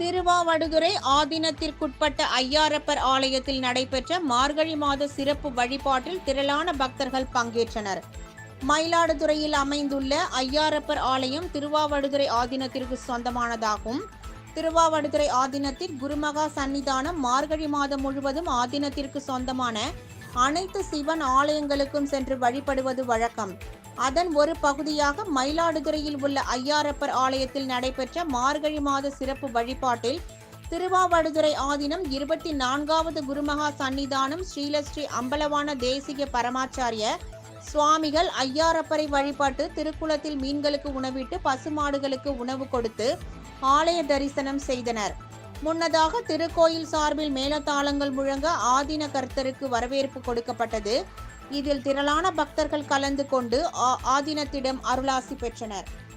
திருவாவடுதுறை ஆதீனத்திற்குட்பட்ட ஐயாரப்பர் ஆலயத்தில் நடைபெற்ற மார்கழி மாத சிறப்பு வழிபாட்டில் திரளான பக்தர்கள் பங்கேற்றனர். மயிலாடுதுறையில் அமைந்துள்ள ஐயாரப்பர் ஆலயம் திருவாவடுதுறை ஆதீனத்திற்கு சொந்தமானதாகும். திருவாவடுதுறை ஆதீனத்தில் குருமகா சன்னிதானம் மார்கழி மாதம் முழுவதும் ஆதீனத்திற்கு சொந்தமான அனைத்து சிவன் ஆலயங்களுக்கும் சென்று வழிபடுவது வழக்கம். அதன் ஒரு பகுதியாக மயிலாடுதுறையில் உள்ள ஐயாரப்பர் ஆலயத்தில் நடைபெற்ற மார்கழி மாத சிறப்பு வழிபாட்டில் திருவாவடுதுறை ஆதீனம் இருபத்தி நான்காவது குருமகா சன்னிதானம் ஸ்ரீலஸ்ரீ அம்பலவான தேசிக பரமாச்சாரிய சுவாமிகள் ஐயாரப்பரை வழிபாட்டு திருக்குளத்தில் மீன்களுக்கு உணவிட்டு பசுமாடுகளுக்கு உணவு கொடுத்து ஆலய தரிசனம் செய்தனர். முன்னதாக திருக்கோயில் சார்பில் மேலதாளங்கள் முழங்க ஆதீன கர்த்தருக்கு வரவேற்பு கொடுக்கப்பட்டது. இதில் திரளான பக்தர்கள் கலந்து கொண்டு ஆ- ஆதீனத்திடம் அருளாசி பெற்றனர்.